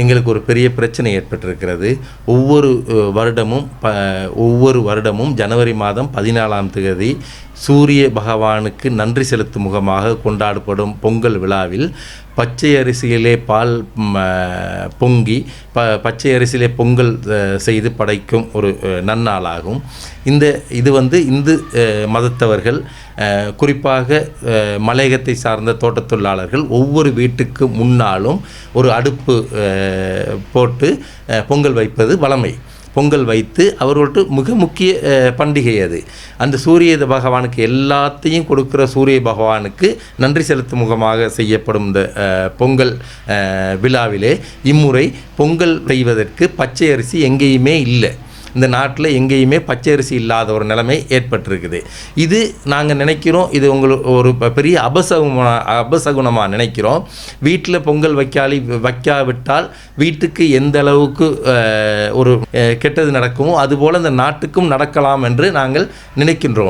எங்களுக்கு ஒரு பெரிய பிரச்சனை ஏற்பட்டிருக்கிறது. ஒவ்வொரு வருடமும் ப ஒவ்வொரு வருடமும் ஜனவரி மாதம் பதினாலாம் தேதி சூரிய பகவானுக்கு நன்றி செலுத்தும் முகமாக கொண்டாடப்படும் பொங்கல் விழாவில் பச்சை அரிசியிலே பால் பொங்கி ப பச்சை அரிசியிலே பொங்கல் செய்து படைக்கும் ஒரு நன்னாளாகும். இந்த இது வந்து இந்து மதத்தவர்கள் குறிப்பாக மலையகத்தை சார்ந்த தோட்டத் தொழிலாளர்கள் ஒவ்வொரு வீட்டுக்கு முன்னாலும் ஒரு அடுப்பு போட்டு பொங்கல் வைப்பது வழமை. பொங்கல் வைத்து அவர்கள்ட்ட மிக முக்கிய பண்டிகை அது. அந்த சூரிய பகவானுக்கு எல்லாத்தையும் கொடுக்குற சூரிய பகவானுக்கு நன்றி செலுத்தும் முகமாக செய்யப்படும் இந்த பொங்கல் விழாவிலே. இம்முறை பொங்கல் செய்வதற்கு பச்சை அரிசி எங்கேயுமே இல்லை. இந்த நாட்டில் எங்கேயுமே பச்சை அரிசி இல்லாத ஒரு நிலைமை ஏற்பட்டிருக்குது. இது நாங்கள் நினைக்கிறோம் இது உங்களுக்கு ஒரு ப- பெரிய அபசகுமா அபசகுணமாக நினைக்கிறோம். வீட்டில் பொங்கல் வைக்காலி வைக்காவிட்டால் வீட்டுக்கு எந்த அளவுக்கு ஒரு கெட்டது நடக்குமோ அதுபோல் இந்த நாட்டுக்கும் நடக்கலாம் என்று நாங்கள் நினைக்கின்றோம்.